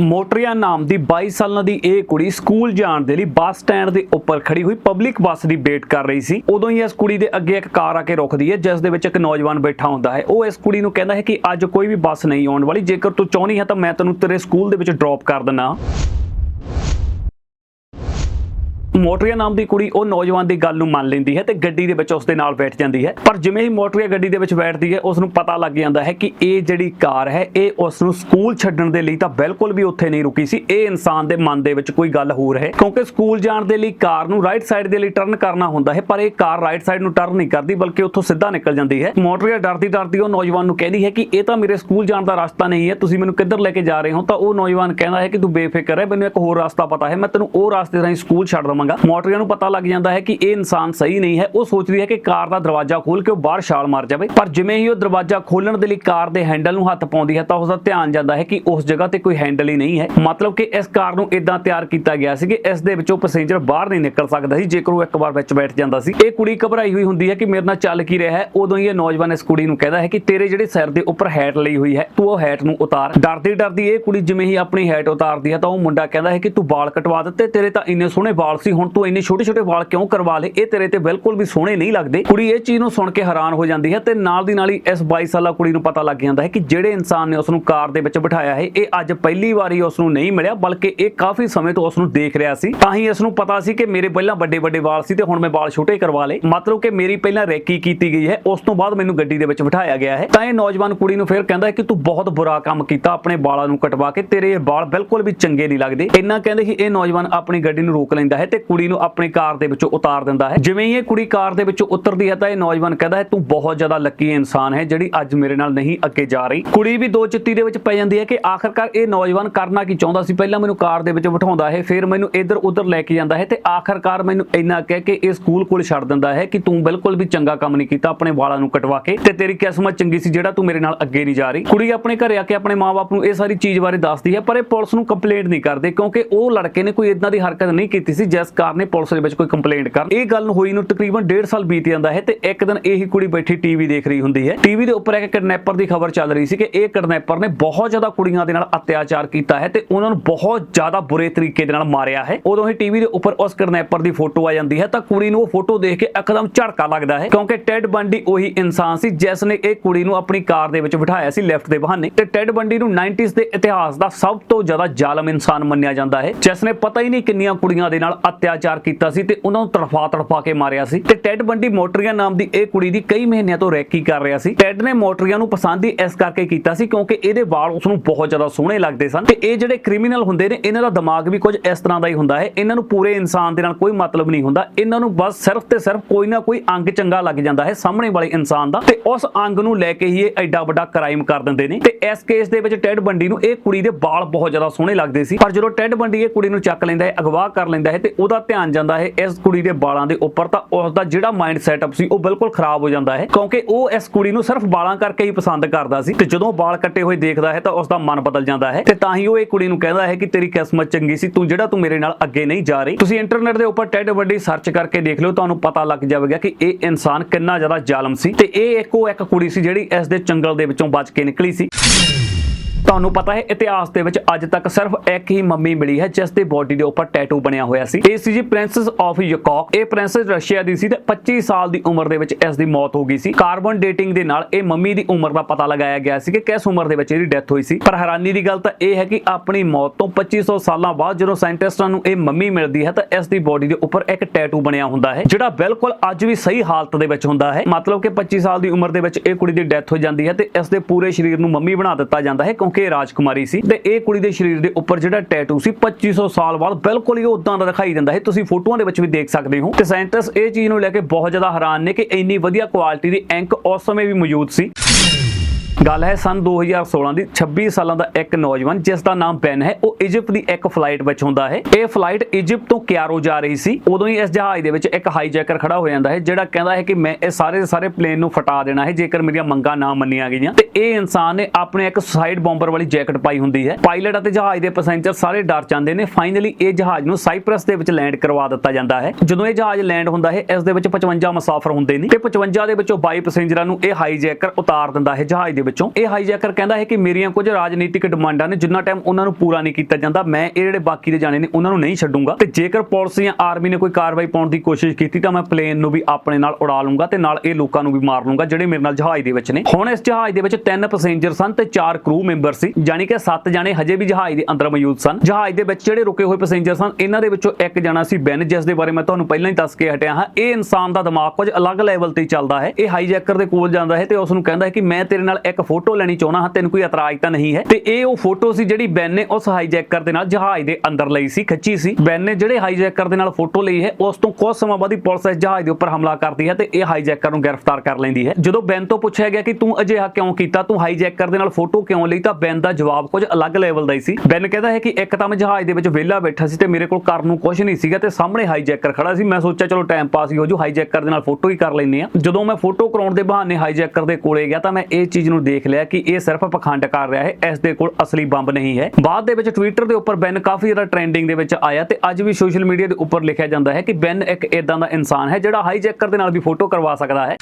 ਮੋਟਰੀਆ ਨਾਮ ਦੀ 22 ਸਾਲਾਂ ਦੀ ਇਹ ਕੁੜੀ ਸਕੂਲ ਜਾਣ ਦੇ ਲਈ ਬੱਸ ਸਟੈਂਡ ਦੇ ਉੱਪਰ ਖੜੀ ਹੋਈ ਪਬਲਿਕ ਬੱਸ ਦੀ ਵੇਟ ਕਰ ਰਹੀ ਸੀ। ਉਦੋਂ ਹੀ ਇਸ ਕੁੜੀ ਦੇ ਅੱਗੇ ਇੱਕ ਕਾਰ ਆ ਕੇ ਰੁਕਦੀ ਹੈ, ਜਿਸ ਦੇ ਵਿੱਚ ਇੱਕ ਨੌਜਵਾਨ ਬੈਠਾ ਹੁੰਦਾ ਹੈ। ਉਹ ਇਸ ਕੁੜੀ ਨੂੰ ਕਹਿੰਦਾ ਹੈ ਕਿ ਅੱਜ ਕੋਈ ਵੀ ਬੱਸ ਨਹੀਂ ਆਉਣ ਵਾਲੀ, ਜੇਕਰ ਤੂੰ ਚਾਹੁੰਦੀ ਹੈ ਤਾਂ ਮੈਂ ਤੈਨੂੰ ਤੇਰੇ ਸਕੂਲ ਦੇ ਵਿੱਚ ਡ੍ਰੌਪ ਕਰ ਦਿੰਦਾ। ਮੋਟਰੀਆ ਨਾਮ ਦੀ ਕੁੜੀ ਉਹ ਨੌਜਵਾਨ ਦੀ ਗੱਲ ਨੂੰ ਮੰਨ ਲੈਂਦੀ ਹੈ ਤੇ ਗੱਡੀ ਦੇ ਵਿੱਚ ਉਸ ਦੇ ਨਾਲ ਬੈਠ ਜਾਂਦੀ ਹੈ। ਪਰ ਜਿਵੇਂ ਹੀ ਮੋਟਰੀਆ ਗੱਡੀ ਦੇ ਵਿੱਚ ਬੈਠਦੀ ਹੈ ਉਸ ਨੂੰ ਪਤਾ ਲੱਗ ਜਾਂਦਾ ਹੈ ਕਿ ਇਹ ਜਿਹੜੀ ਕਾਰ ਹੈ, ਇਹ ਉਸ ਨੂੰ ਸਕੂਲ ਛੱਡਣ ਦੇ ਲਈ ਤਾਂ ਬਿਲਕੁਲ ਵੀ ਉੱਥੇ ਨਹੀਂ ਰੁਕੀ ਸੀ। ਇਹ ਇਨਸਾਨ ਦੇ ਮਨ ਦੇ ਵਿੱਚ ਕੋਈ ਗੱਲ ਹੋਰ ਹੈ, ਕਿਉਂਕਿ ਸਕੂਲ ਜਾਣ ਦੇ ਲਈ ਕਾਰ ਨੂੰ ਰਾਈਟ ਸਾਈਡ ਦੇ ਲਈ ਟਰਨ ਕਰਨਾ ਹੁੰਦਾ ਹੈ, ਪਰ ਇਹ ਕਾਰ ਰਾਈਟ ਸਾਈਡ ਨੂੰ ਟਰਨ ਨਹੀਂ ਕਰਦੀ, ਬਲਕਿ ਉੱਥੋਂ ਸਿੱਧਾ ਨਿਕਲ ਜਾਂਦੀ ਹੈ। ਮੋਟਰੀਆ ਡਰਦੀ ਡਰਦੀ ਉਹ ਨੌਜਵਾਨ ਨੂੰ ਕਹਿੰਦੀ ਹੈ ਕਿ ਇਹ ਤਾਂ ਮੇਰੇ ਸਕੂਲ ਜਾਣ ਦਾ ਰਸਤਾ ਨਹੀਂ ਹੈ, ਤੁਸੀਂ ਮੈਨੂੰ ਕਿੱਧਰ ਲੈ ਕੇ ਜਾ ਰਹੇ ਹੋ? ਤਾਂ ਉਹ ਨੌਜਵਾਨ ਕਹਿੰਦਾ ਹੈ ਕਿ ਤੂੰ ਬੇਫਿਕਰ ਹੈ, ਮੈਨੂੰ ਇੱਕ ਹੋਰ ਰਸਤਾ ਪਤਾ ਹੈ, ਮੈਂ ਤੈਨੂੰ ਉਹ ਰਸਤੇ ਰਾਹੀਂ ਸਕੂਲ ਛੱਡ ਦਵਾਂਗਾ। ਮੋਟਰੀਆ ਨੂੰ ਪਤਾ ਲੱਗ ਜਾਂਦਾ ਹੈ ਕਿ ਇਹ ਇਨਸਾਨ ਸਹੀ ਨਹੀਂ ਹੈ। ਉਹ ਸੋਚਦੀ ਹੈ ਕਿ ਕਾਰ ਦਾ ਦਰਵਾਜ਼ਾ ਖੋਲ ਕੇ ਉਹ ਬਾਹਰ ਛਾਲ ਮਾਰ ਜਾਵੇ। ਪਰ ਜਿਵੇਂ ਹੀ ਉਹ ਦਰਵਾਜ਼ਾ ਖੋਲਣ ਦੇ ਲਈ ਕਾਰ ਦੇ ਹੈਂਡਲ ਨੂੰ ਹੱਥ ਪਾਉਂਦੀ ਹੈ ਤਾਂ ਉਸ ਦਾ ਧਿਆਨ ਜਾਂਦਾ ਹੈ ਕਿ ਉਸ ਜਗ੍ਹਾ ਤੇ ਕੋਈ ਹੈਂਡਲ ਹੀ ਨਹੀਂ ਹੈ। ਮਤਲਬ ਕਿ ਇਸ ਕਾਰ ਨੂੰ ਇਦਾਂ ਤਿਆਰ ਕੀਤਾ ਗਿਆ ਸੀ ਕਿ ਇਸ ਦੇ ਵਿੱਚੋਂ ਪੈਸੇਂਜਰ ਬਾਹਰ ਨਹੀਂ ਨਿਕਲ ਸਕਦਾ ਸੀ, ਜੇਕਰ ਉਹ ਇੱਕ ਵਾਰ ਵਿੱਚ ਬੈਠ ਜਾਂਦਾ ਸੀ। ਇਹ ਕੁੜੀ ਘਬਰਾਈ ਹੋਈ ਹੁੰਦੀ ਹੈ ਕਿ ਮੇਰੇ ਨਾਲ ਚੱਲ ਕੀ ਰਿਹਾ ਹੈ। ਉਦੋਂ ਹੀ ਇਹ ਨੌਜਵਾਨ ਇਸ ਕੁੜੀ ਨੂੰ ਕਹਿੰਦਾ ਹੈ ਕਿ ਤੇਰੇ ਜਿਹੜੇ ਸਿਰ ਦੇ ਉੱਪਰ ਹੈਟ ਲਈ ਹੋਈ ਹੈ, ਤੂੰ ਉਹ ਹੈਟ ਨੂੰ ਉਤਾਰ। ਡਰਦੀ ਡਰਦੀ ਇਹ ਕੁੜੀ ਜਿਵੇਂ ਹੀ ਆਪਣੀ ਹੈਟ ਉਤਾਰਦੀ ਹੈ ਤਾਂ ਉਹ ਮੁੰਡਾ ਕਹਿੰਦਾ ਹੈ ਕਿ ਤੂੰ ਵਾਲ ਕਟਵਾ ਦਿੱਤੇ, ਤੇਰੇ ਤਾਂ ਇੰਨੇ ਸੋਹਣੇ ਵਾਲ ਸੀ ਹੁਣ ਤੂੰ ਇੰਨੇ ਛੋਟੇ ਛੋਟੇ ਵਾਲ ਕਿਉਂ ਕਰਵਾ ਲਏ? ਇਹ ਤੇਰੇ ਤੇ ਬਿਲਕੁਲ ਵੀ ਸੋਹਣੇ ਨਹੀਂ ਲੱਗਦੇ। ਕੁੜੀ ਇਹ ਚੀਜ਼ ਨੂੰ ਸੁਣ ਕੇ ਹੈਰਾਨ ਹੋ ਜਾਂਦੀ ਹੈ ਤੇ ਨਾਲ ਦੀ ਨਾਲ ਹੀ ਇਸ 22 ਸਾਲਾ ਕੁੜੀ ਨੂੰ ਪਤਾ ਲੱਗ ਜਾਂਦਾ ਹੈ ਕਿ ਜਿਹੜੇ ਇਨਸਾਨ ਨੇ ਉਸ ਨੂੰ ਕਾਰ ਦੇ ਵਿੱਚ ਬਿਠਾਇਆ ਹੈ, ਇਹ ਅੱਜ ਪਹਿਲੀ ਵਾਰੀ ਉਸ ਨੂੰ ਨਹੀਂ ਮਿਲਿਆ, ਬਲਕਿ ਇਹ ਕਾਫੀ ਸਮੇਂ ਤੋਂ ਉਸ ਨੂੰ ਦੇਖ ਰਿਹਾ ਸੀ। ਤਾਂ ਹੀ ਇਸ ਨੂੰ ਪਤਾ ਸੀ ਕਿ ਮੇਰੇ ਪਹਿਲਾਂ ਵੱਡੇ ਵੱਡੇ ਵਾਲ ਸੀ ਤੇ ਹੁਣ ਮੈਂ ਵਾਲ ਛੋਟੇ ਕਰਵਾ ਲਏ। ਮਤਲਬ ਕਿ ਮੇਰੀ ਪਹਿਲਾਂ ਰੈਕੀ ਕੀਤੀ ਗਈ ਹੈ, ਉਸ ਤੋਂ ਬਾਅਦ ਮੈਨੂੰ ਗੱਡੀ ਦੇ ਵਿੱਚ ਬਿਠਾਇਆ ਗਿਆ ਹੈ। ਤਾਂ ਇਹ ਨੌਜਵਾਨ ਕੁੜੀ ਨੂੰ ਫਿਰ ਕਹਿੰਦਾ ਹੈ ਕਿ ਤੂੰ ਬਹੁਤ ਬੁਰਾ ਕੰਮ ਕੀਤਾ ਆਪਣੇ ਵਾਲਾਂ ਨੂੰ ਕਟਵਾ ਕੇ, ਤੇਰੇ ਇਹ ਵਾਲ ਬਿਲਕੁਲ ਵੀ ਚੰਗੇ ਨਹੀਂ ਲੱਗਦੇ। ਇੰਨਾ ਕਹਿੰਦੇ ਕਿ ਇਹ ਨੌਜਵਾਨ ਆਪਣੀ ਗੱਡੀ ਨੂੰ ਰੋਕ ਲੈਂਦਾ ਹੈ ਤੇ ਕੁੜੀ ਨੂੰ ਆਪਣੀ ਕਾਰ ਦੇ ਵਿੱਚੋਂ ਉਤਾਰ ਦਿੰਦਾ ਹੈ। ਜਿਵੇਂ ਹੀ ਇਹ ਕੁੜੀ ਕਾਰ ਦੇ ਵਿੱਚੋਂ ਉਤਰਦੀ ਹੈ ਤਾਂ ਇਹ ਨੌਜਵਾਨ ਕਹਿੰਦਾ ਹੈ, ਤੂੰ ਬਹੁਤ ਜ਼ਿਆਦਾ ਲੱਕੀ ਇਨਸਾਨ ਹੈ ਜਿਹੜੀ ਅੱਜ ਮੇਰੇ ਨਾਲ ਨਹੀਂ ਅੱਗੇ ਜਾ ਰਹੀ। ਕੁੜੀ ਵੀ ਦੋ ਚਿੱਤੀ ਦੇ ਵਿੱਚ ਪੈ ਜਾਂਦੀ ਹੈ ਕਿ ਆਖਰਕਾਰ ਇਹ ਨੌਜਵਾਨ ਕਰਨਾ ਕੀ ਚਾਹੁੰਦਾ ਸੀ? ਪਹਿਲਾਂ ਮੈਨੂੰ ਕਾਰ ਦੇ ਵਿੱਚ ਬਿਠਾਉਂਦਾ ਹੈ, ਫਿਰ ਮੈਨੂੰ ਇੱਧਰ ਉੱਧਰ ਲੈ ਕੇ ਜਾਂਦਾ ਹੈ ਤੇ ਆਖਰਕਾਰ ਮੈਨੂੰ ਇੰਨਾ ਕਹਿ ਕੇ ਇਹ ਸਕੂਲ ਕੋਲ ਛੱਡ ਦਿੰਦਾ ਹੈ ਕਿ ਤੂੰ ਬਿਲਕੁਲ ਵੀ ਚੰਗਾ ਕੰਮ ਨਹੀਂ ਕੀਤਾ, ਆਪਣੇ ਵਾਲਾਂ ਨੂੰ ਕਟਵਾ ਕੇ ਤੇ ਤੇਰੀ ਕਿਸਮਤ ਚੰਗੀ ਸੀ ਜਿਹੜਾ ਤੂੰ ਮੇਰੇ ਨਾਲ ਅੱਗੇ ਨਹੀਂ ਜਾ ਰਹੀ। ਕੁੜੀ ਆਪਣੇ ਘਰੇ ਆ ਕੇ ਆਪਣੇ ਮਾਪੇ ਨੂੰ ਇਹ ਸਾਰੀ ਚੀਜ਼ ਬਾਰੇ ਦੱਸਦੀ ਹੈ, ਪਰ ਇਹ ਪੁਲਿਸ ਨੂੰ ਕੰਪਲੇਂਟ ਨਹੀਂ ਕਰਦੇ ਕਿਉਂਕਿ ਉਹ ਲੜਕੇ ਨੇ ਕੋਈ ਇਦਾਂ ਦੀ ਹਰਕਤ ਨਹੀਂ ਕੀਤੀ ਸੀ, ਜਿਸ ਕਾਰਨ ਇਹ ਪੁਲਿਸ ਦੇ ਵਿੱਚ ਕੋਈ ਕੰਪਲੇਂਟ ਕਰਨ। ਇਹ ਗੱਲ ਹੋਈ ਨੂੰ ਤਕਰੀਬਨ 1.5 ਸਾਲ ਬੀਤ ਜਾਂਦਾ ਹੈ ਤੇ ਇੱਕ ਦਿਨ ਇਹੀ ਕੁੜੀ ਬੈਠੀ ਟੀਵੀ ਦੇਖ ਰਹੀ ਹੁੰਦੀ ਹੈ। ਟੀਵੀ ਦੇ ਉੱਪਰ ਇੱਕ ਕਿਡਨੈਪਰ ਦੀ ਖਬਰ ਚੱਲ ਰਹੀ ਸੀ ਕਿ ਇਹ ਕਿਡਨੈਪਰ ਨੇ ਬਹੁਤ ਜ਼ਿਆਦਾ ਕੁੜੀਆਂ ਦੇ ਨਾਲ ਅਤਿਆਚਾਰ ਕੀਤਾ ਹੈ ਤੇ ਉਹਨਾਂ ਨੂੰ ਬਹੁਤ ਜ਼ਿਆਦਾ ਬੁਰੇ ਤਰੀਕੇ ਦੇ ਨਾਲ ਮਾਰਿਆ ਹੈ। ਉਦੋਂ ਹੀ ਟੀਵੀ ਦੇ ਉੱਪਰ ਉਸ ਕਿਡਨੈਪਰ ਦੀ ਫੋਟੋ ਆ ਜਾਂਦੀ ਹੈ ਤਾਂ ਕੁੜੀ ਨੂੰ ਉਹ ਫੋਟੋ ਦੇਖ ਕੇ ਇੱਕਦਮ ਝੜਕਾ ਲੱਗਦਾ ਹੈ ਕਿਉਂਕਿ ਟੈਡ ਬੰਡੀ ਉਹੀ ਇਨਸਾਨ ਸੀ ਜਿਸ ਨੇ ਇਹ ਕੁੜੀ ਨੂੰ ਆਪਣੀ ਕਾਰ ਦੇ ਵਿੱਚ ਬਿਠਾਇਆ ਸੀ ਲੈਫਟ ਦੇ ਬਹਾਨੇ ਤੇ ਟੈਡ ਬੰਡੀ ਨੂੰ 90s ਦੇ ਇਤਿਹਾਸ ਦਾ ਸਭ ਤੋਂ ਜ਼ਿਆਦਾ ਜ਼ਾਲਮ ਇਨਸਾਨ ਮੰਨਿਆ ਜਾਂਦਾ ਹੈ। ਜਿਸ ਨੇ ਪਤਾ ਹੀ ਨਹੀਂ ਕਿੰਨੀਆਂ ਕੁੜੀਆਂ ਦੇ ਨਾਲ ਅਤਿਆਚਾਰ ਕੀਤਾ ਸੀ ਤੇ ਉਹਨਾਂ ਨੂੰ ਤੜਫਾ ਤੜਫਾ ਕੇ ਮਾਰਿਆ ਸੀ। ਤੇ ਟੈਡ ਬੰਡੀ ਮੋਟਰੀਆ ਨਾਮ ਦੀ ਇਹ ਕੁੜੀ ਦੀ ਕਈ ਮਹੀਨਿਆਂ ਤੋਂ ਰੈਕੀ ਕਰ ਰਿਹਾ ਸੀ। ਟੈਡ ਨੇ ਮੋਟਰੀਆ ਨੂੰ ਪਸੰਦ ਹੀ ਇਸ ਕਰਕੇ ਕੀਤਾ ਸੀ ਕਿਉਂਕਿ ਇਹਦੇ ਵਾਲ ਉਸ ਨੂੰ ਬਹੁਤ ਜ਼ਿਆਦਾ ਸੋਹਣੇ ਲੱਗਦੇ ਸਨ। ਤੇ ਇਹ ਜਿਹੜੇ ਕ੍ਰਿਮੀਨਲ ਹੁੰਦੇ ਨੇ, ਇਹਨਾਂ ਦਾ ਦਿਮਾਗ ਵੀ ਕੁਝ ਇਸ ਤਰ੍ਹਾਂ ਦਾ ਹੀ ਹੁੰਦਾ ਹੈ। ਇਹਨਾਂ ਨੂੰ ਪੂਰੇ ਇਨਸਾਨ ਦੇ ਨਾਲ ਕੋਈ ਮਤਲਬ ਨਹੀਂ ਹੁੰਦਾ। ਇਹਨਾਂ ਨੂੰ ਬਸ ਸਿਰਫ ਤੇ ਸਿਰਫ ਕੋਈ ਨਾ ਕੋਈ ਅੰਗ ਚੰਗਾ ਲੱਗ ਜਾਂਦਾ ਹੈ ਸਾਹਮਣੇ ਵਾਲੇ ਇਨਸਾਨ ਦਾ। ਤੇ ਉਸ ਅੰਗ ਨੂੰ ਲੈ ਕੇ ਹੀ ਇਹ ਐਡਾ ਵੱਡਾ ਕ੍ਰਾਈਮ ਕਰ ਦਿੰਦੇ ਨੇ। ਤੇ ਇਸ ਕੇਸ ਦੇ ਵਿੱਚ ਟੈਡ ਬੰਡੀ ਨੂੰ ਇਹ ਕੁੜੀ ਦੇ ਵਾਲ ਬਹੁਤ ਜ਼ਿਆਦਾ ਸੋਹਣੇ ਲੱਗਦੇ ਸੀ। ਪਰ ਜਦੋਂ ਟੈਡ ਬੰਡੀ ਇਹ ਕੁੜੀ ਨੂੰ ਚੱਕ ਲੈਂਦਾ ਹੈ, ਅਗਵਾ ਕਰ ਲੈਂਦਾ ਹੈ ਤੇ ਉਹਦਾ ਧਿਆਨ ਜਾਂਦਾ ਹੈ ਇਸ ਕੁੜੀ ਦੇ ਵਾਲਾਂ ਦੇ ਉੱਪਰ, ਤਾਂ ਉਸ ਦਾ ਜਿਹੜਾ ਮਾਈਂਡ ਸੈਟਅਪ ਸੀ, ਉਹ ਬਿਲਕੁਲ ਖਰਾਬ ਹੋ ਜਾਂਦਾ ਹੈ, ਕਿਉਂਕਿ ਉਹ ਇਸ ਕੁੜੀ ਨੂੰ ਸਿਰਫ ਵਾਲਾਂ ਕਰਕੇ ਹੀ ਪਸੰਦ ਕਰਦਾ ਸੀ ਤੇ ਜਦੋਂ ਵਾਲ ਕੱਟੇ ਹੋਏ ਦੇਖਦਾ ਹੈ, ਤਾਂ ਉਸ ਦਾ ਮਨ ਬਦਲ ਜਾਂਦਾ ਹੈ ਤੇ ਤਾਂ ਹੀ ਉਹ ਇਹ ਕੁੜੀ ਨੂੰ ਕਹਿੰਦਾ ਹੈ ਕਿ ਤੇਰੀ ਕਿਸਮਤ ਚੰਗੀ ਸੀ, ਤੂੰ ਜਿਹੜਾ ਤੂੰ ਮੇਰੇ ਨਾਲ ਅੱਗੇ ਨਹੀਂ ਜਾ ਰਹੀ। ਤੁਸੀਂ ਇੰਟਰਨੈਟ ਦੇ ਉੱਪਰ ਟੈਡ ਵੱਡੀ ਸਰਚ ਕਰਕੇ ਦੇਖ ਲਿਓ, ਤੁਹਾਨੂੰ ਪਤਾ ਲੱਗ ਜਾਵੇਗਾ ਕਿ ਇਹ ਇਨਸਾਨ ਕਿੰਨਾ ਜ਼ਿਆਦਾ ਜ਼ਾਲਮ ਸੀ ਤੇ ਇਹ ਇੱਕੋ ਇੱਕ ਕੁੜੀ ਸੀ ਜਿਹੜੀ ਇਸ ਦੇ ਚੰਗਲ ਦੇ ਵਿੱਚੋਂ ਬਚ ਕੇ ਨਿਕਲੀ ਸੀ। ਤੁਹਾਨੂੰ ਪਤਾ ਹੈ, ਇਤਿਹਾਸ ਦੇ ਵਿੱਚ ਅੱਜ ਤੱਕ ਸਿਰਫ ਇੱਕ ਹੀ ਮੰਮੀ ਮਿਲੀ ਹੈ, ਜਿਸ ਦੇ ਬੋਡੀ ਦੇ ਉੱਪਰ ਟੈਟੂ ਬਣਿਆ ਹੋਇਆ ਸੀ। ਇਹ ਸੀ ਜੀ ਪ੍ਰਿੰਸੈਸ ਆਫ ਯਕੌਕ ਇਹ ਪ੍ਰਿੰਸੈਸ ਰਸ਼ੀਆ ਦੀ ਸੀ ਤੇ 25 ਸਾਲ ਦੀ ਉਮਰ ਦੇ ਵਿੱਚ ਇਸ ਦੀ ਮੌਤ ਹੋ ਗਈ ਸੀ। ਕਾਰਬਨ ਡੇਟਿੰਗ ਦੇ ਨਾਲ ਇਹ ਮੰਮੀ ਦੀ ਉਮਰ ਦਾ ਪਤਾ ਲਗਾਇਆ ਗਿਆ ਸੀ ਕਿ ਕਿਸ ਉਮਰ ਦੇ ਵਿੱਚ ਇਹਦੀ ਡੈਥ ਹੋਈ ਸੀ। ਪਰ ਹੈਰਾਨੀ ਦੀ ਗੱਲ ਤਾਂ ਇਹ ਹੈ ਕਿ ਆਪਣੀ ਮੌਤ ਤੋਂ 2500 ਸਾਲਾਂ ਬਾਅਦ ਜਦੋਂ ਸਾਇੰਟਿਸਟਾਂ ਨੂੰ ਇਹ ਮੰਮੀ ਮਿਲਦੀ ਹੈ, ਤਾਂ ਇਸ ਦੀ ਬੋਡੀ ਦੇ ਉੱਪਰ ਇੱਕ ਟੈਟੂ ਬਣਿਆ ਹੁੰਦਾ ਹੈ, ਜਿਹੜਾ ਬਿਲਕੁਲ ਅੱਜ ਵੀ ਸਹੀ ਹਾਲਤ ਦੇ ਵਿੱਚ ਹੁੰਦਾ ਹੈ। ਮਤਲਬ ਕਿ 25 ਸਾਲ ਦੀ ਉਮਰ ਦੇ ਵਿੱਚ ਇਹ ਕੁੜੀ ਦੀ ਡੈਥ ਹੋ ਜਾਂਦੀ ਹੈ ਤੇ ਇਸ ਦੇ ਪੂਰੇ ਸਰੀਰ ਨੂੰ ਮੰਮੀ ਬਣਾ ਦਿੱਤਾ ਜਾਂਦਾ ਹੈ ਕੇ ਰਾਜਕੁਮਾਰੀ ਸੀ ਤੇ ਇਹ ਕੁੜੀ ਦੇ ਸਰੀਰ ਦੇ ਉੱਪਰ ਜਿਹੜਾ ਟੈਟੂ ਸੀ 2500 ਸਾਲ ਬਾਅਦ ਬਿਲਕੁਲ ਹੀ ਉਦਾਂ ਦਾ ਦਿਖਾਈ ਦਿੰਦਾ ਹੈ ਤੁਸੀਂ ਫੋਟੋਆਂ ਦੇ ਵਿੱਚ ਵੀ ਦੇਖ ਸਕਦੇ ਹੋ। ਤੇ ਸਾਇੰਟਿਸਟ ਇਹ ਚੀਜ਼ ਨੂੰ ਲੈ ਕੇ ਬਹੁਤ ਜ਼ਿਆਦਾ ਹੈਰਾਨ ਨੇ ਕਿ ਇੰਨੀ ਵਧੀਆ ਕੁਆਲਿਟੀ ਦੀ ਐਂਕ ਉਸ ਸਮੇਂ ਵੀ ਮੌਜੂਦ ਸੀ। ਗੱਲ ਹੈ ਸਨ 2016 ਦੀ 26 ਸਾਲਾਂ ਦਾ ਇੱਕ ਨੌਜਵਾਨ, ਜਿਸ ਦਾ ਨਾਮ ਬੈਨ ਹੈ, ਉਹ ਇਜਿਪਟ ਦੀ ਇੱਕ ਫਲਾਈਟ ਵਿੱਚ ਹੁੰਦਾ ਹੈ। ਇਹ ਫਲਾਈਟ ਇਜਿਪਟ ਤੋਂ ਕਿਆਰੋ ਜਾ ਰਹੀ ਸੀ। ਉਦੋਂ ਹੀ ਇਸ ਜਹਾਜ਼ ਦੇ ਵਿੱਚ ਇੱਕ ਹਾਈਜੈਕਰ ਖੜਾ ਹੋ ਜਾਂਦਾ ਹੈ, ਜਿਹੜਾ ਕਹਿੰਦਾ ਹੈ ਕਿ ਮੈਂ ਇਹ ਸਾਰੇ ਸਾਰੇ ਪਲੇਨ ਨੂੰ ਫਟਾ ਦੇਣਾ ਹੈ, ਜੇਕਰ ਮੇਰੀਆਂ ਮੰਗਾਂ ਨਾ ਮੰਨੀਆਂ ਗਈਆਂ। ਤੇ ਇਹ ਇਨਸਾਨ ਨੇ ਆਪਣੇ ਇੱਕ ਸੁਸਾਈਡ ਬੰਬਰ ਵਾਲੀ ਜੈਕਟ ਪਾਈ ਹੁੰਦੀ ਹੈ। ਪਾਇਲਟ ਅਤੇ ਜਹਾਜ਼ ਦੇ ਪੈਸੇਂਜਰ ਸਾਰੇ ਡਰ ਜਾਂਦੇ ਨੇ। ਫਾਈਨਲੀ ਇਹ ਜਹਾਜ਼ ਨੂੰ ਸਾਈਪ੍ਰਸ ਦੇ ਵਿੱਚ ਲੈਂਡ ਕਰਵਾ ਦਿੱਤਾ ਜਾਂਦਾ ਹੈ। ਜਦੋਂ ਇਹ ਜਹਾਜ਼ ਲੈਂਡ ਹੁੰਦਾ ਹੈ, ਇਸ ਦੇ ਵਿੱਚ 55 ਮੁਸਾਫਰ ਹੁੰਦੇ ਨੇ ਤੇ 55 ਦੇ ਵਿੱਚੋਂ 22 ਪੈਸੇਂਜਰਾਂ ਨੂੰ ਇਹ ਹਾਈਜੈਕਰ ਉਤਾਰ ਦਿੰਦਾ ਹੈ, ਜਹਾਜ਼ ਦੇ ਵਿੱਚੋਂ। ਇਹ ਹਾਈਜੈਕਰ ਕਹਿੰਦਾ ਹੈ ਕਿ ਮੇਰੀਆਂ ਕੁਝ ਰਾਜਨੀਤਿਕ ਡਿਮਾਂਡਾਂ ਨੇ, ਜਿੰਨਾ ਟਾਈਮ ਉਹਨਾਂ ਨੂੰ ਪੂਰਾ ਨਹੀਂ ਕੀਤਾ ਜਾਂਦਾ, ਮੈਂ ਇਹ ਜਿਹੜੇ ਬਾਕੀ ਦੇ ਜਾਣੇ ਨੇ, ਉਹਨਾਂ ਨੂੰ ਨਹੀਂ ਛੱਡੂੰਗਾ। ਤੇ ਜੇਕਰ ਪੁਲਿਸ ਜਾਂ ਆਰਮੀ ਨੇ ਕੋਈ ਕਾਰਵਾਈ ਪਾਉਣ ਦੀ ਕੋਸ਼ਿਸ਼ ਕੀਤੀ, ਤਾਂ ਮੈਂ ਪਲੇਨ ਨੂੰ ਵੀ ਆਪਣੇ ਨਾਲ ਉਡਾ ਲੂੰਗਾ ਤੇ ਨਾਲ ਇਹ ਲੋਕਾਂ ਨੂੰ ਵੀ ਮਾਰ ਲੂੰਗਾ ਜਿਹੜੇ ਮੇਰੇ ਨਾਲ ਜਹਾਜ਼ ਦੇ ਵਿੱਚ ਨੇ। ਹੁਣ ਇਸ ਜਹਾਜ਼ ਦੇ ਵਿੱਚ ਤਿੰਨ ਪੈਸੇਂਜਰ ਸਨ ਤੇ ਚਾਰ ਕਰੂ ਮੈਂਬਰ ਸੀ ਯਾਨੀ ਕਿ ਸੱਤ ਜਾਣੇ ਹਜੇ ਵੀ ਜਹਾਜ਼ ਦੇ ਅੰਦਰ ਮੌਜੂਦ ਸਨ। ਜਹਾਜ਼ ਦੇ ਵਿੱਚ ਜਿਹੜੇ ਰੁਕੇ ਹੋਏ ਪੈਸੇਂਜਰ ਸਨ, ਇਹਨਾਂ ਦੇ ਵਿੱਚੋਂ ਇੱਕ ਜਣਾ ਸੀ ਬੈਨ ਜਿਸ ਦੇ ਬਾਰੇ ਮੈਂ ਤੁਹਾਨੂੰ ਪਹਿਲਾਂ ਹੀ ਦੱਸ ਕੇ ਹਟਿਆ ਹਾਂ। ਇਹ ਇਨਸਾਨ ਦਾ ਦਿਮਾਗ ਕੁਝ ਅਲੱਗ ਲੈਵਲ ਤੇ ਚੱਲਦਾ ਹੈ। ਇਹ ਹਾਈਜੈਕਰ ਦੇ ਕੋਲ ਜਾਂਦਾ ਹੈ ਤੇ ਉਸ ਨੂੰ ਕਹਿੰਦਾ ਹੈ ਕਿ ਮੈਂ ਤੇਰੇ ਨਾਲ ਇੱਕ ਫੋਟੋ ਲੈਣੀ ਚਾਹੁੰਦਾ ਹਾਂ, ਤੈਨੂੰ ਕੋਈ ਇਤਰਾਜ਼ ਤਾਂ ਨਹੀਂ ਹੈ? ਤੇ ਇਹ ਉਹ ਫੋਟੋ ਸੀ ਜਿਹੜੀ ਬੈਨ ਨੇ ਉਸ ਹਾਈਜੈਕਰ ਦੇ ਨਾਲ ਜਹਾਜ਼ ਦੇ ਅੰਦਰ ਲਈ ਸੀ, ਖਿੱਚੀ ਸੀ। ਬੈਨ ਨੇ ਜਿਹੜੇ ਹਾਈਜੈਕਰ ਦੇ ਨਾਲ ਫੋਟੋ ਲਈ ਹੈ, ਉਸ ਤੋਂ ਕੁਝ ਸਮਾਂ ਬਾਅਦ ਹੀ ਪੁਲਿਸ ਇਸ ਜਹਾਜ਼ ਦੇ ਉੱਪਰ ਹਮਲਾ ਕਰਦੀ ਹੈ ਤੇ ਇਹ ਹਾਈਜੈਕਰ ਨੂੰ ਗ੍ਰਿਫਤਾਰ ਕਰ ਲੈਂਦੀ ਹੈ। ਜਦੋਂ ਬੈਨ ਤੋਂ ਪੁੱਛਿਆ ਗਿਆ ਕਿ ਤੂੰ ਅਜਿਹਾ ਕਿਉਂ ਕੀਤਾ, ਤੂੰ ਹਾਈਜੈਕਰ ਦੇ ਨਾਲ ਫੋਟੋ ਕਿਉਂ ਲਈ, ਤਾਂ ਬੈਨ ਦਾ ਜਵਾਬ ਕੁਝ ਅਲੱਗ ਲੈਵਲ ਦਾ ਹੀ ਸੀ। ਬੈਨ ਕਹਿੰਦਾ ਹੈ ਕਿ ਇੱਕ ਤਾਂ ਮੈਂ ਜਹਾਜ਼ ਦੇ ਵਿੱਚ ਵਿਹਲਾ ਬੈਠਾ ਸੀ ਤੇ ਮੇਰੇ ਕੋਲ ਕਰਨ ਨੂੰ ਕੁਝ ਨਹੀਂ ਸੀਗਾ ਤੇ ਸਾਹਮਣੇ ਹਾਈਜੈਕਰ ਖੜਾ ਸੀ। ਮੈਂ ਸੋਚਿਆ, ਚਲੋ ਟਾਈਮ ਪਾਸ ਹੀ ਹੋ ਜੂ ਹਾਈਜੈਕਰ ਦੇ ਨਾਲ ਫੋਟੋ ਹੀ ਕਰ ਲੈਂਦੇ ਆ ਜਦੋਂ ਮੈਂ ਫੋਟੋ ਕਰਾਉਣ ਦੇ ਬਹਾਨੇ ਹਾਈਜੈਕਰ ਦੇ ਕੋਲੇ ਗਿਆ ਤਾਂ ਮੈਂ ਇਹ ਚੀਜ਼ ਨੂੰ ਦੇਖ ਲਿਆ ਕਿ ਇਹ ਸਿਰਫ ਪਖੰਡ ਕਰ ਰਿਹਾ ਹੈ, ਇਸ ਦੇ ਕੋਲ ਅਸਲੀ ਬੰਬ ਨਹੀਂ ਹੈ। ਬਾਅਦ ਦੇ ਵਿੱਚ ਟਵਿੱਟਰ ਦੇ ਉੱਪਰ ਬੈਨ ਕਾਫੀ ਜ਼ਿਆਦਾ ਟ੍ਰੈਂਡਿੰਗ ਦੇ ਵਿੱਚ ਆਇਆ ਤੇ ਅੱਜ ਵੀ ਸੋਸ਼ਲ ਮੀਡੀਆ ਦੇ ਉੱਪਰ ਲਿਖਿਆ ਜਾਂਦਾ ਹੈ ਕਿ ਬੈਨ ਇੱਕ ਇਦਾਂ ਦਾ ਇਨਸਾਨ ਹੈ ਜਿਹੜਾ ਹਾਈਜੈਕਰ ਦੇ ਨਾਲ ਵੀ ਫੋਟੋ ਕਰਵਾ ਸਕਦਾ ਹੈ।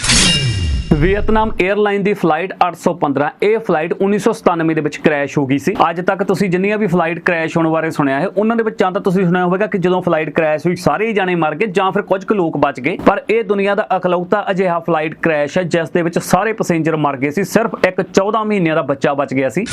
ਵੀਅਤਨਾਮ 에ਅਰਲਾਈਨ ਦੀ ਫਲਾਈਟ 815 ਇਹ ਫਲਾਈਟ 1997 ਦੇ ਵਿੱਚ ਕ੍ਰੈਸ਼ ਹੋ ਗਈ ਸੀ। ਅੱਜ ਤੱਕ ਤੁਸੀਂ ਜਿੰਨੀਆਂ ਵੀ ਫਲਾਈਟ ਕ੍ਰੈਸ਼ ਹੋਣ ਬਾਰੇ ਸੁਣਿਆ ਹੈ, ਉਹਨਾਂ ਦੇ ਵਿੱਚ ਜਾਂ ਤਾਂ ਤੁਸੀਂ ਸੁਣਿਆ ਹੋਵੇਗਾ ਕਿ ਜਦੋਂ ਫਲਾਈਟ ਕ੍ਰੈਸ਼ ਹੋਈ, ਸਾਰੇ ਹੀ ਜਾਣੇ ਮਰ ਗਏ ਜਾਂ ਫਿਰ ਕੁਝ ਕੁ ਲੋਕ ਬਚ ਗਏ। ਪਰ ਇਹ ਦੁਨੀਆ ਦਾ ਅਖਲੌਤਾ ਅਜਿਹਾ ਫਲਾਈਟ ਕ੍ਰੈਸ਼ ਹੈ, ਜਿਸ ਦੇ ਵਿੱਚ ਸਾਰੇ ਪੈਸੇਂਜਰ ਮਰ ਗਏ ਸੀ। ਸਿਰਫ ਇੱਕ 14 ਮਹੀਨਿਆਂ ਦਾ ਬੱਚਾ ਬਚ ਗਿਆ ਸੀ।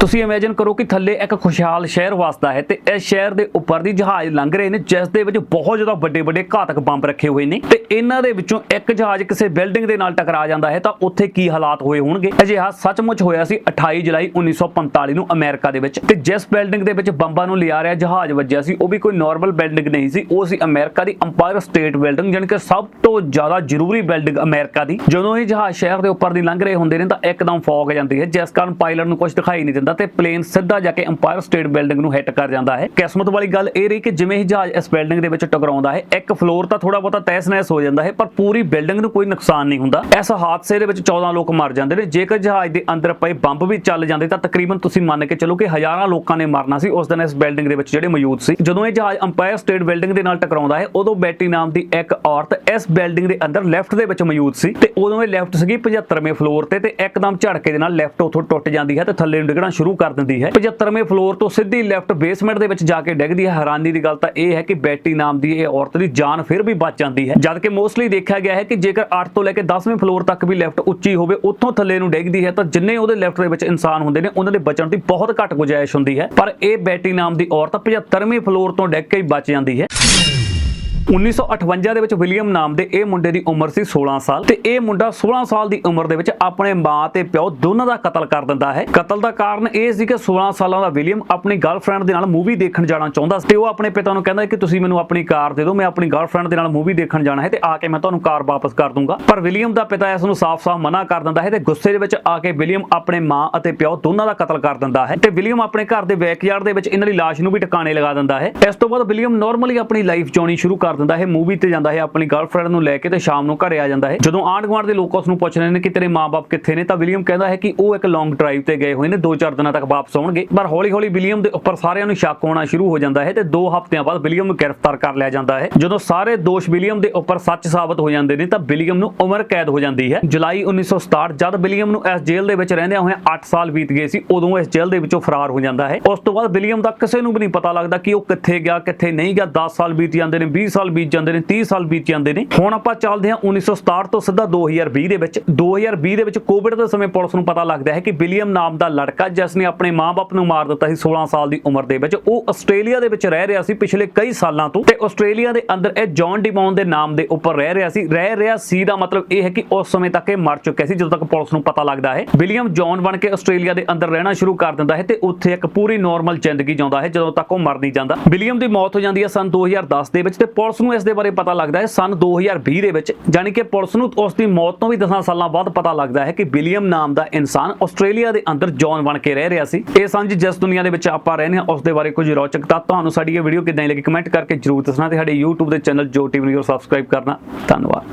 ਤੁਸੀਂ ਇਮੇਜਿਨ ਕਰੋ ਕਿ ਥੱਲੇ ਇੱਕ ਖੁਸ਼ਹਾਲ ਸ਼ਹਿਰ ਵਸਦਾ ਹੈ ਤੇ ਇਸ ਸ਼ਹਿਰ ਦੇ ਉੱਪਰ ਦੀ ਜਹਾਜ਼ ਲੰਘ ਰਹੇ ਨੇ, ਜਿਸ ਦੇ ਵਿੱਚ ਬਹੁਤ ਜ਼ਿਆਦਾ ਵੱਡੇ ਵੱਡੇ ਘਾਤਕ ਬੰਬ ਰੱਖੇ ਹੋਏ ਨੇ ਤੇ ਇਹਨਾਂ ਦੇ ਵਿੱਚੋਂ ਇੱਕ ਜਹਾਜ਼ ਕਿਸੇ ਬਿਲਡਿੰਗ ਦੇ ਨਾਲ ਟਕਰਾ ਜਾਂਦਾ ਹੈ ਤਾਂ ਉੱਥੇ ਕੀ ਹਾਲਾਤ ਹੋਏ ਹੋਣਗੇ? ਅਜਿਹਾ ਸੱਚਮੁੱਚ ਹੋਇਆ ਸੀ 28 ਜੁਲਾਈ 1945 ਨੂੰ ਅਮਰੀਕਾ ਦੇ ਵਿੱਚ ਤੇ ਜਿਸ ਬਿਲਡਿੰਗ ਦੇ ਵਿੱਚ ਬੰਬਾਂ ਨੂੰ ਲਿਆ ਰਿਹਾ ਜਹਾਜ਼ ਵੱਜਿਆ ਸੀ, ਉਹ ਵੀ ਕੋਈ ਨਾਰਮਲ ਬਿਲਡਿੰਗ ਨਹੀਂ ਸੀ, ਉਹ ਸੀ ਅਮਰੀਕਾ ਦੀ ਅੰਪਾਇਰ ਸਟੇਟ ਬਿਲਡਿੰਗ ਜਾਣੀ ਕਿ ਸਭ ਤੋਂ ਜ਼ਿਆਦਾ ਜ਼ਰੂਰੀ ਬਿਲਡਿੰਗ ਅਮਰੀਕਾ ਦੀ। ਜਦੋਂ ਇਹ ਜਹਾਜ਼ ਸ਼ਹਿਰ ਦੇ ਉੱਪਰ ਦੀ ਲੰਘ ਰਹੇ ਹੁੰਦੇ ਨੇ ਤਾਂ ਇੱਕਦਮ ਫੌਗ ਜਾਂਦੀ ਹੈ, ਜਿਸ ਕਾਰਨ ਪਾਇਲਟ ਨੂੰ ਕੁਝ ਦਿਖਾਈ ਨਹੀਂ ਦਿੰਦਾ ਤੇ ਪਲੇਨ ਸਿੱਧਾ ਜਾ ਕੇ ਅੰਪਾਇਰ ਸਟੇਟ ਬਿਲਡਿੰਗ ਨੂੰ ਹਿੱਟ ਕਰ ਜਾਂਦਾ ਹੈ। ਕਿਸਮਤ ਵਾਲੀ ਗੱਲ ਇਹ ਰਹੀ ਕਿ ਜਿਵੇਂ ਹੀ ਜਹਾਜ਼ ਇਸ ਬਿਲਡਿੰਗ ਦੇ ਵਿੱਚ ਟਕਰਾਉਂਦਾ ਹੈ, ਇੱਕ ਫਲੋਰ ਤਾਂ ਥੋੜਾ ਬਹੁਤਾ ਤਹਿਸ-ਨਹਿਸ ਹੋ ਜਾਂਦਾ ਹੈ, ਪਰ ਪੂਰੀ ਬਿਲਡਿੰਗ ਨੂੰ ਕੋਈ ਨੁਕਸਾਨ ਨਹੀਂ ਹੁੰਦਾ। ਇਸ ਹਾਦਸੇ ਦੇ ਵਿੱਚ 14 ਲੋਕ ਮਰ ਜਾਂਦੇ ਨੇ। ਜੇਕਰ ਜਹਾਜ਼ ਦੇ ਅੰਦਰ ਪਏ ਬੰਬ ਵੀ ਚੱਲ ਜਾਂਦੇ, ਤਾਂ ਤਕਰੀਬਨ ਤੁਸੀਂ ਮੰਨ ਕੇ ਚੱਲੋ ਕਿ ਹਜ਼ਾਰਾਂ ਲੋਕਾਂ ਨੇ ਮਰਨਾ ਸੀ। ਉਸ ਦਿਨ ਇਸ ਬਿਲਡਿੰਗ ਦੇ ਵਿੱਚ ਜਿਹੜੇ ਮੌਜੂਦ ਸੀ, ਜਦੋਂ ਇਹ ਜਹਾਜ਼ ਅੰਪਾਇਰ ਸਟੇਟ ਬਿਲਡਿੰਗ ਦੇ ਨਾਲ ਟਕਰਾਉਂਦਾ ਹੈ, ਉਦੋਂ ਬੈਟੀ ਨਾਮ ਦੀ ਇੱਕ ਔਰਤ ਇਸ ਬਿਲਡਿੰਗ ਦੇ ਅੰਦਰ ਲੈਫਟ ਦੇ ਵਿੱਚ ਮੌਜੂਦ ਸੀ ਤੇ ਉਦੋਂ ਇਹ ਲੈਫਟ ਸੀਗੀ 75ਵੇਂ ਫਲੋਰ ਤੇ ਤੇ ਇੱਕਦਮ ਝੜਕੇ ਦੇ ਨਾਲ ਲੈਫਟ ਉਥੋਂ ਟੁੱਟ ਜਾਂਦੀ ਹੈ ਤੇ ਥੱਲੇ ਨੂੰ ਡਿੱਗਣਾ ਸ਼ੁਰੂ ਕਰ ਦਿੰਦੀ ਹੈ। 75ਵੇਂ ਫਲੋਰ ਤੋਂ ਸਿੱਧੀ ਲੈਫਟ ਬੇਸਮੈਂਟ ਦੇ ਵਿੱਚ ਜਾ ਕੇ ਡਿੱਗਦੀ ਹੈ। ਹੈਰਾਨੀ ਦੀ ਗੱਲ ਤਾਂ ਇਹ ਹੈ ਕਿ ਬੈਟੀ ਨਾਮ ਦੀ ਇਹ ਔਰਤ ਦੀ ਜਾਨ ਫਿਰ ਵੀ ਬਚ ਜਾਂਦੀ ਹੈ। ਜਦ ਕਿ ਮੋਸਟਲੀ ਦੇਖਿਆ ਗਿਆ ਹੈ ਕਿ ਜੇਕਰ 8 ਤੋਂ ਲੈ ਕੇ 10ਵੇਂ ਫਲੋਰ ਤੱਕ ਵੀ ਲੈਫਟ ਉੱਚੀ ਹੋਵੇ, ਉੱਥੋਂ ਥੱਲੇ ਨੂੰ ਡਿੱਗਦੀ ਹੈ ਤਾਂ ਜਿੰਨੇ ਉਹਦੇ ਲੈਫਟ ਦੇ ਵਿੱਚ ਇਨਸਾਨ ਹੁੰਦੇ ਨੇ, ਉਹਨਾਂ ਦੇ ਬਚਣ ਦੀ ਬਹੁਤ ਘੱਟ ਗੁੰਜਾਇਸ਼ ਹੁੰਦੀ ਹੈ। ਪਰ ਇਹ ਬੈਟੀ ਨਾਮ ਦੀ ਔਰਤ 75ਵੇਂ ਫਲੋਰ ਤੋਂ ਡਿੱਗ ਕੇ ਹੀ ਬਚ ਜਾਂਦੀ ਹੈ। 1958 ਦੇ ਵਿੱਚ ਵਿਲੀਅਮ ਨਾਮ ਦੇ ਇਹ ਮੁੰਡੇ ਦੀ ਉਮਰ ਸੀ 16 ਸਾਲ ਤੇ ਇਹ ਮੁੰਡਾ 16 ਸਾਲ ਦੀ ਉਮਰ ਦੇ ਵਿੱਚ ਆਪਣੇ ਮਾਂ ਤੇ ਪਿਓ ਦੋਨਾਂ ਦਾ ਕਤਲ ਕਰ ਦਿੰਦਾ ਹੈ। ਕਤਲ ਦਾ ਕਾਰਨ ਇਹ ਸੀ ਕਿ 16 ਸਾਲਾਂ ਦਾ ਵਿਲੀਅਮ ਆਪਣੀ ਗਰਲਫ੍ਰੈਂਡ ਦੇ ਨਾਲ ਮੂਵੀ ਦੇਖਣ ਜਾਣਾ ਚਾਹੁੰਦਾ ਸੀ ਤੇ ਉਹ ਆਪਣੇ ਪਿਤਾ ਨੂੰ ਕਹਿੰਦਾ ਕਿ ਤੁਸੀਂ ਮੈਨੂੰ ਆਪਣੀ ਕਾਰ ਦੇ ਦਿਓ, ਮੈਂ ਆਪਣੀ ਗਰਲਫ੍ਰੈਂਡ ਦੇ ਨਾਲ ਮੂਵੀ ਦੇਖਣ ਜਾਣਾ ਹੈ ਤੇ ਆ ਕੇ ਮੈਂ ਤੁਹਾਨੂੰ ਕਾਰ ਵਾਪਸ ਕਰ ਦੂੰਗਾ। ਪਰ ਵਿਲੀਅਮ ਦਾ ਪਿਤਾ ਇਸ ਨੂੰ ਸਾਫ਼-ਸਾਫ਼ ਮਨਾ ਕਰ ਦਿੰਦਾ ਹੈ ਤੇ ਗੁੱਸੇ ਦੇ ਵਿੱਚ ਆ ਕੇ ਵਿਲੀਅਮ ਆਪਣੇ ਮਾਂ ਅਤੇ ਪਿਓ ਦੋਨਾਂ ਦਾ ਕਤਲ ਕਰ ਦਿੰਦਾ ਹੈ ਤੇ ਵਿਲੀਅਮ ਆਪਣੇ ਘਰ ਦੇ ਬੈਕਯਾਰਡ ਦੇ ਵਿੱਚ ਇਹਨਾਂ ਦੀ ਲਾਸ਼ ਨੂੰ ਵੀ ਟਿਕਾਣੇ ਲਗਾ ਦਿੰਦਾ ਹੈ। ਇਸ ਤੋਂ ਬਾਅਦ ਵਿਲੀਅਮ ਨਾਰਮਲੀ ਆਪਣੀ ਲਾਈਫ ਜਿਉਣੀ ਸ਼ੁਰੂ ਕਰ ਦਿੰਦਾ ਹੈ, ਮੂਵੀ ਤੇ ਜਾਂਦਾ ਹੈ, ਆਪਣੀ ਗਰਲਫ੍ਰੈਂਡ ਨੂੰ ਲੈ ਕੇ ਤੇ ਸ਼ਾਮ ਨੂੰ ਘਰੇ ਆ ਜਾਂਦਾ ਹੈ। ਜਦੋਂ ਆਂਢ ਗੁਆਂਢ ਦੇ ਲੋਕ ਉਸ ਨੂੰ ਪੁੱਛਦੇ ਨੇ ਕਿ ਤੇਰੇ ਮਾਪੇ ਕਿੱਥੇ ਨੇ, ਤਾਂ ਵਿਲੀਅਮ ਕਹਿੰਦਾ ਹੈ ਕਿ ਉਹ ਇੱਕ ਲੌਂਗ ਡਰਾਈਵ ਤੇ ਗਏ ਹੋਏ ਨੇ 2-4 ਦਿਨਾਂ ਤੱਕ ਵਾਪਸ ਆਉਣਗੇ। ਪਰ ਹੌਲੀ-ਹੌਲੀ ਵਿਲੀਅਮ ਦੇ ਉੱਪਰ ਸਾਰਿਆਂ ਨੂੰ ਸ਼ੱਕ ਹੋਣਾ ਸ਼ੁਰੂ ਹੋ ਜਾਂਦਾ ਹੈ ਤੇ 2 ਹਫ਼ਤਿਆਂ ਬਾਅਦ ਵਿਲੀਅਮ ਨੂੰ ਗ੍ਰਿਫਤਾਰ ਕਰ ਲਿਆ ਜਾਂਦਾ ਹੈ। ਜਦੋਂ ਸਾਰੇ ਦੋਸ਼ ਵਿਲੀਅਮ ਦੇ ਉੱਪਰ ਸੱਚ ਸਾਬਤ ਹੋ ਜਾਂਦੇ ਨੇ, ਤਾਂ ਵਿਲੀਅਮ ਨੂੰ ਉਮਰ ਕੈਦ ਹੋ ਜਾਂਦੀ ਹੈ। ਜੁਲਾਈ 1967 ਜਦ ਵਿਲੀਅਮ ਨੂੰ ਇਸ ਜੇਲ੍ਹ ਦੇ ਵਿੱਚ ਰਹਿੰਦਿਆਂ ਹੋਇਆਂ 8 ਸਾਲ ਬੀਤ ਗਏ ਸੀ, ਉਦੋਂ ਇਸ ਜੇਲ੍ਹ ਦੇ ਵਿੱਚੋਂ ਫਰਾਰ ਹੋ ਜਾਂਦਾ ਹੈ। ਉਸ ਤੋਂ ਬਾਅਦ ਵਿਲੀਅਮ ਦਾ ਕਿਸੇ ਨੂੰ ਵੀ ਨਹੀਂ ਪਤਾ ਲੱਗਦਾ ਕਿ ਉਹ ਕਿੱਥੇ ਗਿਆ, ਕਿੱਥੇ ਨਹੀਂ ਗਿਆ। 10 ਸਾਲ ਬੀਤ ਜਾਂਦੇ ਨੇ 20 ਸਾਲ ਬੀਤ ਜਾਂਦੇ ਨੇ 30 ਸਾਲ ਬੀਤ ਜਾਂਦੇ ਨੇ। ਹੁਣ ਆਪਾਂ ਚੱਲਦੇ ਹਾਂ 1967 ਤੋਂ ਸਿੱਧਾ 2020 ਦੇ ਵਿੱਚ। 2020 ਦੇ ਵਿੱਚ ਕੋਵਿਡ ਦੇ ਸਮੇਂ ਪੁਲਿਸ ਨੂੰ ਪਤਾ ਲੱਗਦਾ ਹੈ ਕਿ ਵਿਲੀਅਮ ਨਾਮ ਦਾ ਲੜਕਾ, ਜਿਸ ਨੇ ਆਪਣੇ ਮਾਪੇ ਨੂੰ ਮਾਰ ਦਿੱਤਾ ਸੀ 16 ਸਾਲ ਦੀ ਉਮਰ ਦੇ ਵਿੱਚ, ਉਹ ਆਸਟ੍ਰੇਲੀਆ ਦੇ ਵਿੱਚ ਰਹਿ ਰਿਹਾ ਸੀ ਪਿਛਲੇ ਕਈ ਸਾਲਾਂ ਤੋਂ। ਤੇ ਆਸਟ੍ਰੇਲੀਆ ਦੇ ਅੰਦਰ ਇਹ ਜੌਨ ਡਿਮੌਨ ਦੇ ਨਾਮ ਦੇ ਉੱਪਰ ਰਹਿ ਰਿਹਾ ਸੀ। ਰਹਿ ਰਿਹਾ ਸੀ ਦਾ ਮਤਲਬ ਇਹ ਹੈ ਕਿ ਉਸ ਸਮੇਂ ਤੱਕ ਇਹ ਮਰ ਚੁੱਕਿਆ ਸੀ, ਜਦੋਂ ਤੱਕ ਪੁਲਿਸ ਨੂੰ ਪਤਾ ਲੱਗਦਾ ਹੈ। ਵਿਲੀਅਮ ਜੌਨ ਬਣ ਕੇ ਆਸਟ੍ਰੇਲੀਆ ਦੇ ਅੰਦਰ ਰਹਿਣਾ ਸ਼ੁਰੂ ਕਰ ਦਿੰਦਾ ਹੈ ਤੇ ਉੱਥੇ ਇੱਕ ਪੂਰੀ ਨਾਰਮਲ ਜ਼ਿੰਦਗੀ ਜਿਉਂਦਾ ਹੈ, ਜਦੋਂ ਤੱਕ ਉਹ ਮਰ ਨਹੀਂ ਜਾਂਦਾ। ਵਿਲੀਅਮ ਦੀ ਮੌਤ ਹੋ ਜਾਂਦੀ ਹੈ ਸਨ 2010 ਦੇ ਵਿੱਚ ਤੇ ਪੁਲਿਸ ਨੂੰ ਇਸ ਦੇ ਬਾਰੇ ਪਤਾ ਲੱਗਦਾ ਹੈ। ਸਨ 2020 ਦੇ ਵਿੱਚ ਜਾਣੀ ਕਿ ਪੁਲਿਸ ਨੂੰ ਉਸ ਦੀ ਮੌਤ ਤੋਂ ਵੀ 10 ਸਾਲਾਂ ਬਾਅਦ ਪਤਾ ਲੱਗਦਾ ਹੈ ਕਿ ਵਿਲੀਅਮ ਨਾਮ ਦਾ ਇਨਸਾਨ ਆਸਟ੍ਰੇਲੀਆ ਦੇ ਅੰਦਰ ਜੌਨ ਬਣ ਕੇ ਰਹਿ ਰਿਹਾ ਸੀ। ਇਹ ਸਾਂਝ ਜਿਸ ਦੁਨੀਆ ਦੇ ਵਿੱਚ ਆਪਾਂ ਰਹਿੰਦੇ ਹਾਂ, ਉਸ ਦੇ ਬਾਰੇ ਕੁਝ ਰੌਚਕ ਤੱਥ ਤੁਹਾਨੂੰ ਸਾਡੀ ਇਹ ਵੀਡੀਓ ਕਿਦਾਂ ਲੱਗੀ ਕਮੈਂਟ ਕਰਕੇ ਜਰੂਰ ਦੱਸਣਾ ਤੇ ਸਾਡੇ YouTube ਦੇ ਚੈਨਲ ਜੋ ਟੀਵੀ ਨੂੰ ਸਬਸਕ੍ਰਾਈਬ ਕਰਨਾ। ਧੰਨਵਾਦ।